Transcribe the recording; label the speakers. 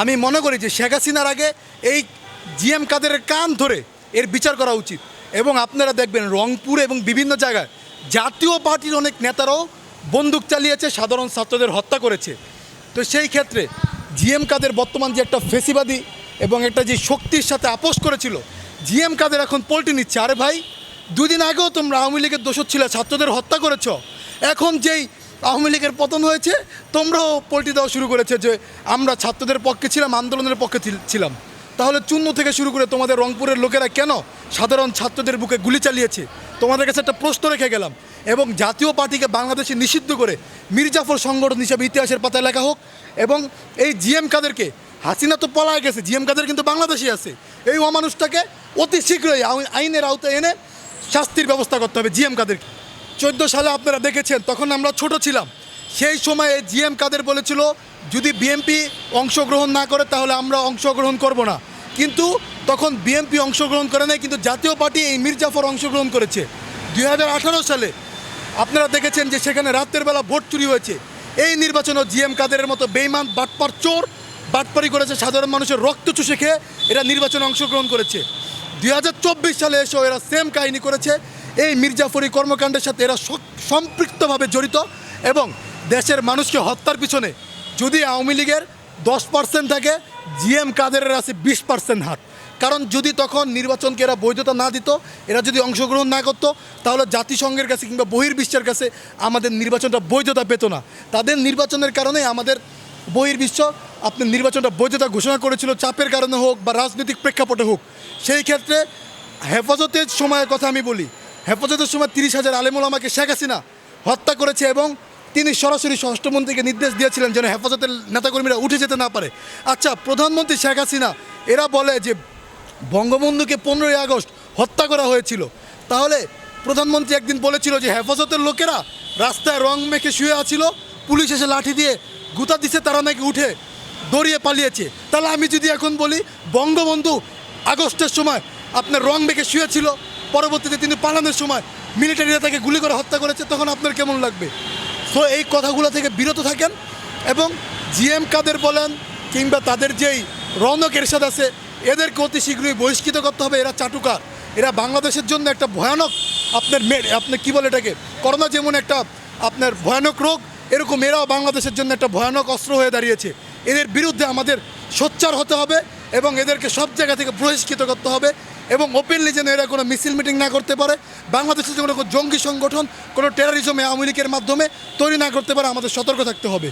Speaker 1: আমি মনে করি যে শেখ হাসিনার আগে এই জিএম কাদের কান ধরে এর বিচার করা উচিত। এবং আপনারা দেখবেন রংপুরে এবং বিভিন্ন জায়গায় জাতীয় পার্টির অনেক নেতারাও বন্দুক চালিয়েছে, সাধারণ ছাত্রদের হত্যা করেছে। তো সেই ক্ষেত্রে জিএম কাদের বর্তমান যে একটা ফেসিবাদী এবং একটা যে শক্তির সাথে আপোষ করেছিল, জিএম কাদের এখন পল্টি নিচ্ছে। আরে ভাই, দুদিন আগেও তোমরা আওয়ামী লীগের দোষর ছিল, ছাত্রদের হত্যা করেছ। এখন যেই আওয়ামী লীগের পতন হয়েছে, তোমরাও পল্টি দেওয়া শুরু করেছে যে আমরা ছাত্রদের পক্ষে ছিলাম, আন্দোলনের পক্ষে ছিলাম। তাহলে চূন্য থেকে শুরু করে তোমাদের রংপুরের লোকেরা কেন সাধারণ ছাত্রদের বুকে গুলি চালিয়েছে? তোমাদের কাছে একটা প্রশ্ন রেখে গেলাম। এবং জাতীয় পার্টিকে বাংলাদেশে নিষিদ্ধ করে মির্জাফর সংগঠন হিসেবে ইতিহাসের পাতায় লেখা হোক, এবং এই জিএম কাদেরকে, হাসিনা তো পলায় গেছে, জিএম কাদের কিন্তু বাংলাদেশে আছে। এই অমানুষটাকে অতি শীঘ্রই আই- আইনের আওতায় এনে শাস্তির ব্যবস্থা করতে হবে জিএম কাদেরকে। চোদ্দ সালে আপনারা দেখেছেন, তখন আমরা ছোট ছিলাম। সেই সময়ে জিএম কাদের বলেছিল, যদি বিএমপি অংশগ্রহণ না করে, তাহলে আমরা অংশগ্রহণ করব না। কিন্তু তখন বিএমপি অংশগ্রহণ করে নাই, কিন্তু জাতীয় পার্টি এই মির্জাফর অংশগ্রহণ করেছে। দু হাজার আঠারো সালে আপনারা দেখেছেন যে সেখানে রাতের বেলা ভোট চুরি হয়েছে। এই নির্বাচনে জিএম কাদেরের মতো বেইমান বাটপার চোর, বাটপারি করেছে সাধারণ মানুষের রক্ত চুষে খেয়ে এরা নির্বাচনে অংশগ্রহণ করেছে। দু হাজার চব্বিশ সালে এসেও এরা সেম কাহিনী করেছে। এই মির্জাফরি কর্মকাণ্ডের সাথে এরা সম্পৃক্তভাবে জড়িত এবং দেশের মানুষকে হত্যার পিছনে যদি আওয়ামী লীগের দশ পার্সেন্ট থাকে, জিএম কাদেরের আছে বিশ পার্সেন্ট হাত কারণ যদি তখন নির্বাচনকে এরা বৈধতা না দিত, এরা যদি অংশগ্রহণ না করত, তাহলে জাতিসংঘের কাছে কিংবা বহির্বিশ্বের কাছে আমাদের নির্বাচনটা বৈধতা পেত না। তাদের নির্বাচনের কারণে আমাদের বহির্বিশ্ব আপনার নির্বাচনটা বৈধতা ঘোষণা করেছিল, চাপের কারণে হোক বা রাজনৈতিক প্রেক্ষাপটে হোক। সেই ক্ষেত্রে হেফাজতের সময়ের কথা আমি বলি। হেফাজতের সময় তিরিশ হাজার আলেমুল আমাকে শেখ হাসিনা হত্যা করেছে এবং তিনি সরাসরি স্বরাষ্ট্রমন্ত্রীকে নির্দেশ দিয়েছিলেন যেন হেফাজতের নেতাকর্মীরা উঠে যেতে না পারে। আচ্ছা প্রধানমন্ত্রী শেখ হাসিনা, এরা বলে যে বঙ্গবন্ধুকে পনেরোই আগস্ট হত্যা করা হয়েছিল। তাহলে প্রধানমন্ত্রী একদিন বলেছিল যে হেফাজতের লোকেরা রাস্তায় রং মেখে শুয়ে আছিল, পুলিশ এসে লাঠি দিয়ে গুতা দিছে, তারা নাকি উঠে দড়িয়ে পালিয়েছে। তাহলে আমি যদি এখন বলি, বঙ্গবন্ধু আগস্টের সময় আপনার রং মেখে শুয়েছিল পরবর্তীতে তিনি পালানোর সময় মিলিটারিরা তাকে গুলি করে হত্যা করেছে, তখন আপনার কেমন লাগবে? সো এই কথাগুলো থেকে বিরত থাকেন এবং জিএম কাদের বলেন কিংবা তাদের যেই রৌনক এরশাদ আছে, এদেরকে অতি শীঘ্রই বহিষ্কৃত করতে হবে। এরা চাটুকার। এরা বাংলাদেশের জন্য একটা ভয়ানক আপনার মে আপনার কী বলে এটাকে? করোনা যেমন একটা আপনার ভয়ানক রোগ, এরকম এরাও বাংলাদেশের জন্য একটা ভয়ানক অস্ত্র হয়ে দাঁড়িয়েছে। এদের বিরুদ্ধে আমাদের সোচ্চার হতে হবে। এবং এদেরকে সব জায়গা থেকে বহিষ্কৃত করতে হবে এবং ওপেনলি যেন এরা কোনো মিছিল মিটিং না করতে পারে, বাংলাদেশের যে কোনো জঙ্গি সংগঠন, কোনো টেরারিজমে আওয়ামী লীগের মাধ্যমে তৈরি না করতে পারে, আমাদের সতর্ক থাকতে হবে।